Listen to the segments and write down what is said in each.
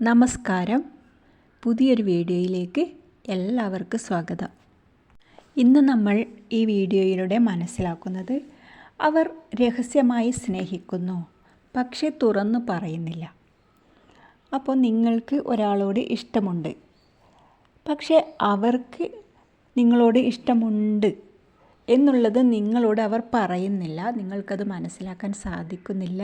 നമസ്കാരം. പുതിയൊരു വീഡിയോയിലേക്ക് എല്ലാവർക്കും സ്വാഗതം. ഇന്ന് നമ്മൾ ഈ വീഡിയോയിലൂടെ മനസ്സിലാക്കുന്നത് അവർ രഹസ്യമായി സ്നേഹിക്കുന്നു പക്ഷേ തുറന്നു പറയുന്നില്ല. അപ്പോൾ നിങ്ങൾക്ക് ഒരാളോട് ഇഷ്ടമുണ്ട്. പക്ഷേ അവർക്ക് നിങ്ങളോട് ഇഷ്ടമുണ്ട് എന്നുള്ളത് നിങ്ങളോട് അവർ പറയുന്നില്ല. നിങ്ങൾക്കത് മനസ്സിലാക്കാൻ സാധിക്കുന്നില്ല.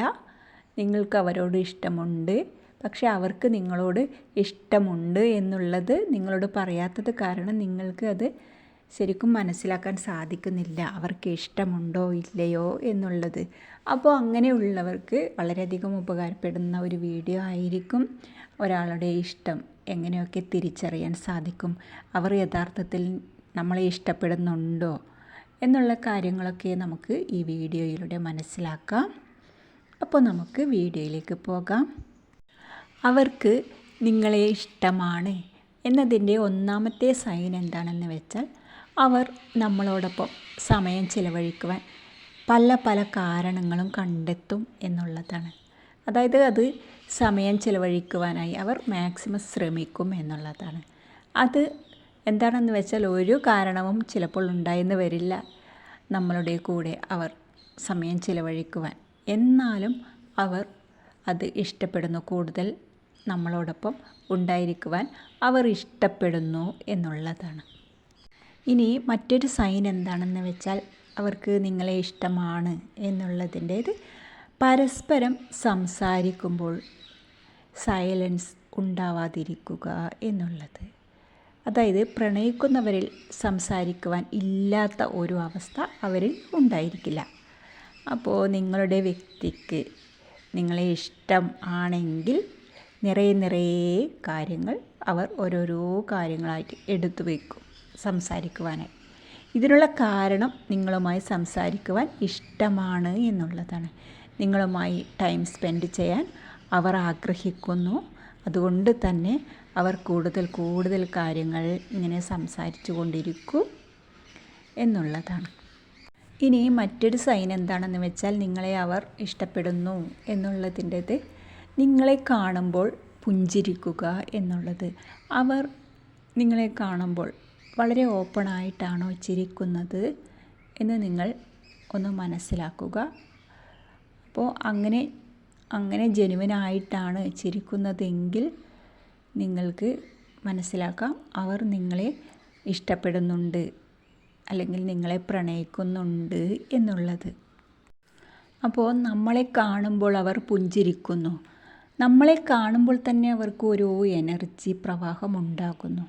നിങ്ങൾക്ക് അവരോട് ഇഷ്ടമുണ്ട്. പക്ഷെ അവർക്ക് നിങ്ങളോട് ഇഷ്ടമുണ്ട് എന്നുള്ളത് നിങ്ങളോട് പറയാത്തത് കാരണം നിങ്ങൾക്ക് അത് ശരിക്കും മനസ്സിലാക്കാൻ സാധിക്കുന്നില്ല. അവർക്ക് ഇഷ്ടമുണ്ടോ ഇല്ലയോ എന്നുള്ളത്. അപ്പോൾ അങ്ങനെയുള്ളവർക്ക് വളരെയധികം ഉപകാരപ്പെടുന്ന ഒരു വീഡിയോ ആയിരിക്കും ഒരാളുടെ ഇഷ്ടം. എങ്ങനെയൊക്കെ തിരിച്ചറിയാൻ സാധിക്കും. അവർ യഥാർത്ഥത്തിൽ നമ്മളെ ഇഷ്ടപ്പെടുന്നുണ്ടോ എന്നുള്ള കാര്യങ്ങളൊക്കെ നമുക്ക് ഈ വീഡിയോയിലൂടെ മനസ്സിലാക്കാം. അപ്പോൾ നമുക്ക് വീഡിയോയിലേക്ക് പോകാം. അവർക്ക് നിങ്ങളെ ഇഷ്ടമാണ് എന്നതിന്റെ ഒന്നാമത്തെ സൈൻ എന്താണെന്ന് വെച്ചാൽ അവർ നമ്മളോടൊപ്പം സമയം ചിലവഴിക്കുവാൻ പല പല കാരണങ്ങളും കണ്ടെത്തും എന്നുള്ളതാണ്. അതായത് അത് സമയം ചിലവഴിക്കുവാനായി അവർ മാക്സിമം ശ്രമിക്കും എന്നുള്ളതാണ്. അത് എന്താണെന്ന് വെച്ചാൽ ഒരു കാരണവും ചിലപ്പോൾ ഉണ്ടായെന്ന് വരില്ല. നമ്മളുടെ കൂടെ അവർ സമയം ചിലവഴിക്കുവാൻ. എന്നാലും അവർ അത് ഇഷ്ടപ്പെടുന്നു കൂടുതൽ നമ്മളോടൊപ്പം ഉണ്ടായിരിക്കുവാൻ അവർ ഇഷ്ടപ്പെടുന്നു എന്നുള്ളതാണ്. ഇനി മറ്റൊരു സൈൻ എന്താണെന്ന് വെച്ചാൽ അവർക്ക് നിങ്ങളെ ഇഷ്ടമാണ് എന്നുള്ളതിന്റേത് പരസ്പരം സംസാരിക്കുമ്പോൾ സൈലൻസ് ഉണ്ടാവാതിരിക്കുക എന്നുള്ളത്. അതായത് പ്രണയിക്കുന്നവരിൽ സംസാരിക്കുവാൻ ഇല്ലാത്ത ഒരു അവസ്ഥ അവരിൽ ഉണ്ടായിരിക്കില്ല. അപ്പോൾ നിങ്ങളുടെ വ്യക്തിക്ക് നിങ്ങളെ ഇഷ്ടം ആണെങ്കിൽ നിറയെ നിറയെ കാര്യങ്ങൾ അവർ ഓരോരോ കാര്യങ്ങളായിട്ട് എടുത്തു വയ്ക്കും സംസാരിക്കുവാനായി. ഇതിനുള്ള കാരണം നിങ്ങളുമായി സംസാരിക്കുവാൻ ഇഷ്ടമാണ് എന്നുള്ളതാണ്. നിങ്ങളുമായി ടൈം സ്പെൻഡ് ചെയ്യാൻ അവർ ആഗ്രഹിക്കുന്നു. അതുകൊണ്ട് തന്നെ അവർ കൂടുതൽ കൂടുതൽ കാര്യങ്ങൾ ഇങ്ങനെ സംസാരിച്ചു കൊണ്ടിരിക്കും എന്നുള്ളതാണ്. ഇനി മറ്റൊരു സൈൻ എന്താണെന്ന് വെച്ചാൽ നിങ്ങളെ അവർ ഇഷ്ടപ്പെടുന്നു എന്നുള്ളതിന്റെത് നിങ്ങളെ കാണുമ്പോൾ പുഞ്ചിരിക്കുക എന്നുള്ളത്. അവർ നിങ്ങളെ കാണുമ്പോൾ വളരെ ഓപ്പണായിട്ടാണോ ചിരിക്കുന്നത് എന്ന് നിങ്ങൾ ഒന്ന് മനസ്സിലാക്കുക. അപ്പോൾ അങ്ങനെ അങ്ങനെ ജനുവനായിട്ടാണ് ചിരിക്കുന്നതെങ്കിൽ നിങ്ങൾക്ക് മനസ്സിലാക്കാം. അവർ നിങ്ങളെ ഇഷ്ടപ്പെടുന്നുണ്ട് അല്ലെങ്കിൽ നിങ്ങളെ പ്രണയിക്കുന്നുണ്ട് എന്നുള്ളത്. അപ്പോൾ നമ്മളെ കാണുമ്പോൾ അവർ പുഞ്ചിരിക്കുന്നു. നമ്മളെ കാണുമ്പോൾ തന്നെ അവർക്ക് ഓരോ എനർജി പ്രവാഹം ഉണ്ടാകുന്നു.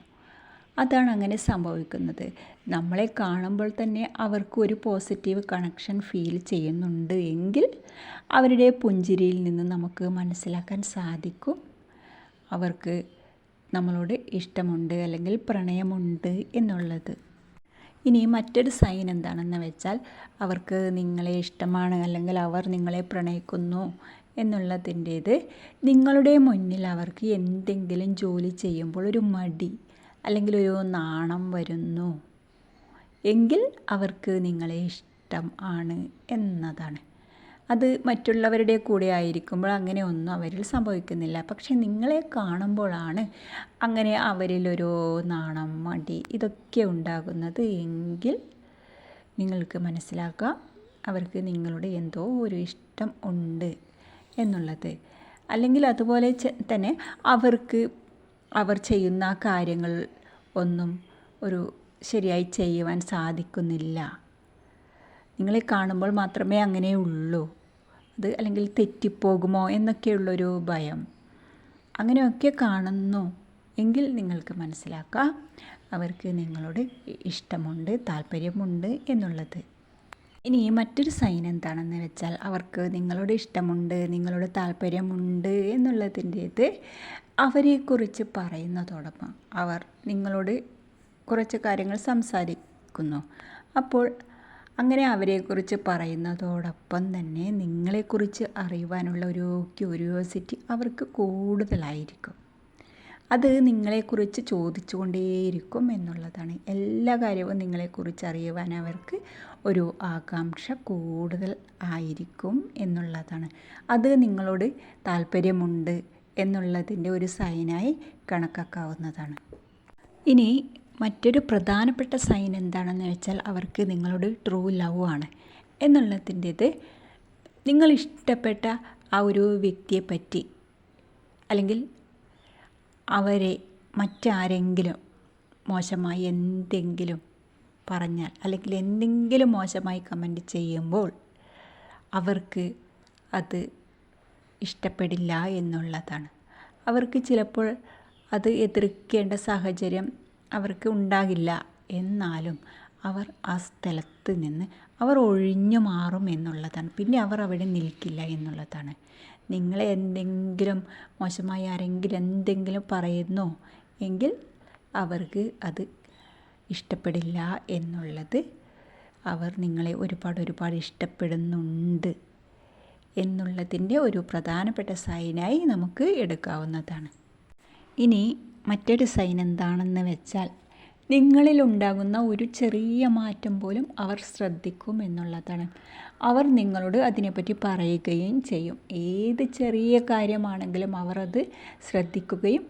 അതാണ് അങ്ങനെ സംഭവിക്കുന്നത്. നമ്മളെ കാണുമ്പോൾ തന്നെ അവർക്ക് ഒരു പോസിറ്റീവ് കണക്ഷൻ ഫീൽ ചെയ്യുന്നുണ്ട് എങ്കിൽ അവരുടെ പുഞ്ചിരിയിൽ നിന്ന് നമുക്ക് മനസ്സിലാക്കാൻ സാധിക്കും. അവർക്ക് നമ്മളോട് ഇഷ്ടമുണ്ട് അല്ലെങ്കിൽ പ്രണയമുണ്ട് എന്നുള്ളത്. ഇനി മറ്റൊരു സൈൻ എന്താണെന്ന് വെച്ചാൽ അവർക്ക് നിങ്ങളെ ഇഷ്ടമാണ് അല്ലെങ്കിൽ അവർ നിങ്ങളെ പ്രണയിക്കുന്നു എന്നുള്ളതിന്റേത് നിങ്ങളുടെ മുന്നിൽ അവർക്ക് എന്തെങ്കിലും ജോലി ചെയ്യുമ്പോൾ ഒരു മടി അല്ലെങ്കിൽ ഒരു നാണം വരുന്നു. എങ്കിൽ അവർക്ക് നിങ്ങളെ ഇഷ്ടം ആണ് എന്നതാണ്. അത് മറ്റുള്ളവരുടെ കൂടെ ആയിരിക്കുമ്പോൾ അങ്ങനെ ഒന്നും അവരിൽ സംഭവിക്കുന്നില്ല. പക്ഷെ നിങ്ങളെ കാണുമ്പോഴാണ് അങ്ങനെ അവരിലൊരു നാണം മടി ഇതൊക്കെ ഉണ്ടാകുന്നത്. എങ്കിൽ നിങ്ങൾക്ക് മനസ്സിലാക്കാം അവർക്ക് നിങ്ങളുടെ എന്തോ ഒരു ഇഷ്ടം ഉണ്ട്. എന്നുള്ളത്. അല്ലെങ്കിൽ അതുപോലെ തന്നെ അവർക്ക് അവർ ചെയ്യുന്ന കാര്യങ്ങൾ ഒന്നും ഒരു ശരിയായി ചെയ്യുവാൻ സാധിക്കുന്നില്ല. നിങ്ങളെ കാണുമ്പോൾ മാത്രമേ അങ്ങനെ ഉള്ളൂ. അത് അല്ലെങ്കിൽ തെറ്റിപ്പോകുമോ എന്നൊക്കെയുള്ളൊരു ഭയം. അങ്ങനെയൊക്കെ കാണുന്നു എങ്കിൽ നിങ്ങൾക്ക് മനസ്സിലാക്കാം. അവർക്ക് നിങ്ങളോട് ഇഷ്ടമുണ്ട് താല്പര്യമുണ്ട് എന്നുള്ളത്. ഇനി മറ്റൊരു സൈൻ എന്താണെന്ന് വെച്ചാൽ അവർക്ക് നിങ്ങളോട് ഇഷ്ടമുണ്ട് നിങ്ങളോട് താല്പര്യമുണ്ട് എന്നുള്ളതിന്റേത് അവരെക്കുറിച്ച് പറയുന്നതോടൊപ്പം അവർ നിങ്ങളോട് കുറച്ച് കാര്യങ്ങൾ സംസാരിക്കുന്നു. അപ്പോൾ അങ്ങനെ അവരെക്കുറിച്ച് പറയുന്നതോടൊപ്പം തന്നെ നിങ്ങളെക്കുറിച്ച് അറിയുവാനുള്ള ഒരു ക്യൂരിയോസിറ്റി അവർക്ക് കൂടുതലായിരിക്കും. അത് നിങ്ങളെക്കുറിച്ച് ചോദിച്ചുകൊണ്ടേയിരിക്കും എന്നുള്ളതാണ്. എല്ലാ കാര്യവും നിങ്ങളെക്കുറിച്ച് അറിയുവാൻ അവർക്ക് ഒരു ആകാംക്ഷ കൂടുതൽ ആയിരിക്കും എന്നുള്ളതാണ്. അത് നിങ്ങളോട് താല്പര്യമുണ്ട് എന്നുള്ളതിന്റെ ഒരു സൈനായി കണക്കാക്കാവുന്നതാണ്. ഇനി മറ്റൊരു പ്രധാനപ്പെട്ട സൈൻ എന്താണെന്ന് വെച്ചാൽ അവർക്ക് നിങ്ങളോട് ട്രൂ ലവ് ആണ്. എന്നുള്ളതിന്റെത് നിങ്ങൾ ഇഷ്ടപ്പെട്ട ആ ഒരു വ്യക്തിയെപ്പറ്റി അല്ലെങ്കിൽ അവരെ മറ്റാരെങ്കിലും മോശമായി എന്തെങ്കിലും പറഞ്ഞാൽ അല്ലെങ്കിൽ എന്തെങ്കിലും മോശമായി കമന്റ് ചെയ്യുമ്പോൾ അവർക്ക് അത് ഇഷ്ടപ്പെടില്ല എന്നുള്ളതാണ്. അവർക്ക് ചിലപ്പോൾ അത് എതിർക്കേണ്ട സാഹചര്യം അവർക്ക് ഉണ്ടാകില്ല. എന്നാലും അവർ ആ സ്ഥലത്ത് നിന്ന് അവർ ഒഴിഞ്ഞു മാറും എന്നുള്ളതാണ്. പിന്നെ അവർ അവിടെ നിൽക്കില്ല എന്നുള്ളതാണ്. നിങ്ങളെ എന്തെങ്കിലും മോശമായി ആരെങ്കിലും എന്തെങ്കിലും പറയുന്നു എങ്കിൽ അവർക്ക് അത് ഇഷ്ടപ്പെടില്ല എന്നുള്ളത് അവർ നിങ്ങളെ ഒരുപാട് ഒരുപാട് ഇഷ്ടപ്പെടുന്നുണ്ട് എന്നുള്ളതിന്റെ ഒരു പ്രധാനപ്പെട്ട സൈനായി നമുക്ക് എടുക്കാവുന്നതാണ്. ഇനി മറ്റൊരു സൈൻ എന്താണെന്ന് വെച്ചാൽ നിങ്ങളിലുണ്ടാകുന്ന ഒരു ചെറിയ മാറ്റം പോലും അവർ ശ്രദ്ധിക്കും എന്നുള്ളതാണ്. അവർ നിങ്ങളോട് അതിനെപ്പറ്റി പറയുകയും ചെയ്യും. ഏത് ചെറിയ കാര്യമാണെങ്കിലും അവർ അത് ശ്രദ്ധിക്കുകയും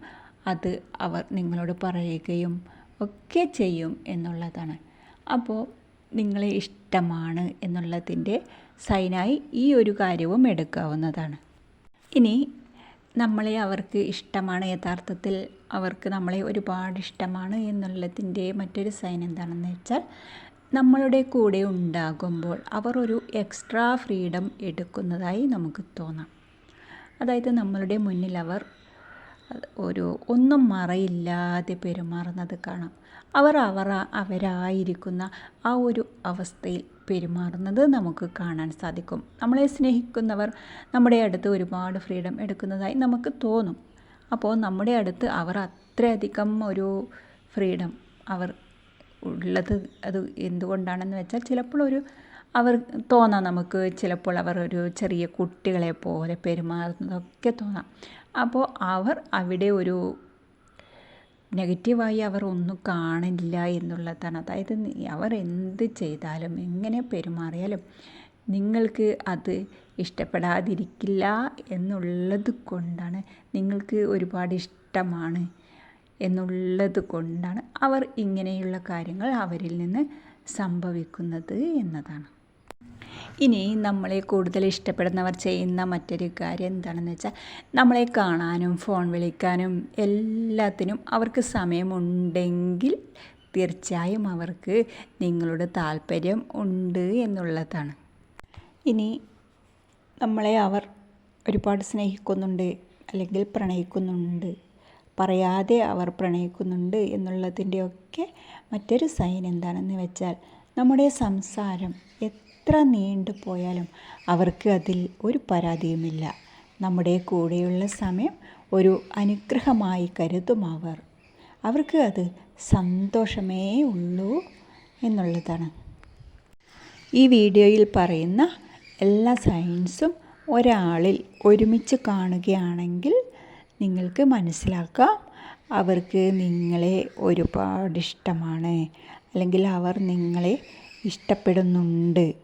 അത് അവർ നിങ്ങളോട് പറയുകയും ഒക്കെ ചെയ്യും എന്നുള്ളതാണ്. അപ്പോൾ നിങ്ങളെ ഇഷ്ടമാണ് എന്നുള്ളതിന്റെ സൈനായി ഈ ഒരു കാര്യവും എടുക്കാവുന്നതാണ്. ഇനി നമ്മളെ അവർക്ക് ഇഷ്ടമാണ്. യഥാർത്ഥത്തിൽ അവർക്ക് നമ്മളെ ഒരുപാട് ഇഷ്ടമാണ് എന്നുള്ളതിന്റെ മറ്റൊരു സൈൻ എന്താണെന്ന് വെച്ചാൽ നമ്മളുടെ കൂടെ ഉണ്ടാകുമ്പോൾ അവർ ഒരു എക്സ്ട്രാ ഫ്രീഡം എടുക്കുന്നതായി നമുക്ക് തോന്നാം. അതായത് നമ്മളുടെ മുന്നിൽ അവർ ഒരു ഒന്നും മറയില്ലാതെ പെരുമാറുന്നത് കാണാം. അവർ അവർ അവരായിരിക്കുന്ന ആ ഒരു അവസ്ഥയിൽ പെരുമാറുന്നത് നമുക്ക് കാണാൻ സാധിക്കും. നമ്മളെ സ്നേഹിക്കുന്നവർ നമ്മുടെ അടുത്ത് ഒരുപാട് ഫ്രീഡം എടുക്കുന്നതായി നമുക്ക് തോന്നും. അപ്പോൾ നമ്മുടെ അടുത്ത് അവർ അത്രയധികം ഒരു ഫ്രീഡം അവർ ഉള്ളത് അത് എന്തുകൊണ്ടാണെന്ന് വെച്ചാൽ ചിലപ്പോൾ ഒരു അവർ തോന്നാം നമുക്ക് ചിലപ്പോൾ അവർ ഒരു ചെറിയ കുട്ടികളെ പോലെ പെരുമാറുന്നതൊക്കെ തോന്നാം. അപ്പോൾ അവർ അവിടെ ഒരു നെഗറ്റീവായി അവർ ഒന്നും കാണില്ല എന്നുള്ളതാണ്. അതായത് അവർ എന്ത് ചെയ്താലും എങ്ങനെ പെരുമാറിയാലും നിങ്ങൾക്ക് അത് ഇഷ്ടപ്പെടാതിരിക്കില്ല എന്നുള്ളത് കൊണ്ടാണ്. നിങ്ങൾക്ക് ഒരുപാട് ഇഷ്ടമാണ് എന്നുള്ളത് കൊണ്ടാണ് അവർ ഇങ്ങനെയുള്ള കാര്യങ്ങൾ അവരിൽ നിന്ന് സംഭവിക്കുന്നത് എന്നതാണ്. ഇനി നമ്മളെ കൂടുതൽ ഇഷ്ടപ്പെടുന്നവർ ചെയ്യുന്ന മറ്റൊരു കാര്യം എന്താണെന്ന് വെച്ചാൽ നമ്മളെ കാണാനും ഫോൺ വിളിക്കാനും എല്ലാത്തിനും അവർക്ക് സമയമുണ്ടെങ്കിൽ തീർച്ചയായും അവർക്ക് നിങ്ങളുടെ താല്പര്യം ഉണ്ട് എന്നുള്ളതാണ്. ഇനി നമ്മളെ അവർ ഒരുപാട് സ്നേഹിക്കുന്നുണ്ട് അല്ലെങ്കിൽ പ്രണയിക്കുന്നുണ്ട് പറയാതെ അവർ പ്രണയിക്കുന്നുണ്ട് എന്നുള്ളതിന്റെയൊക്കെ മറ്റൊരു സൈൻ എന്താണെന്ന് വെച്ചാൽ നമ്മുടെ സംസാരം എത്ര നീണ്ടു പോയാലും അവർക്ക് അതിൽ ഒരു പരാതിയുമില്ല. നമ്മുടെ കൂടെയുള്ള സമയം ഒരു അനുഗ്രഹമായി കരുതും അവർ. അവർക്ക് അത് സന്തോഷമേ ഉള്ളൂ എന്നുള്ളതാണ്. ഈ വീഡിയോയിൽ പറയുന്ന എല്ലാ സയൻസും ഒരാളിൽ ഒരുമിച്ച് കാണുകയാണെങ്കിൽ നിങ്ങൾക്ക് മനസ്സിലാക്കാം. അവർക്ക് നിങ്ങളെ ഒരുപാട് ഇഷ്ടമാണ്. അല്ലെങ്കിൽ അവർ നിങ്ങളെ ഇഷ്ടപ്പെടുന്നുണ്ട്.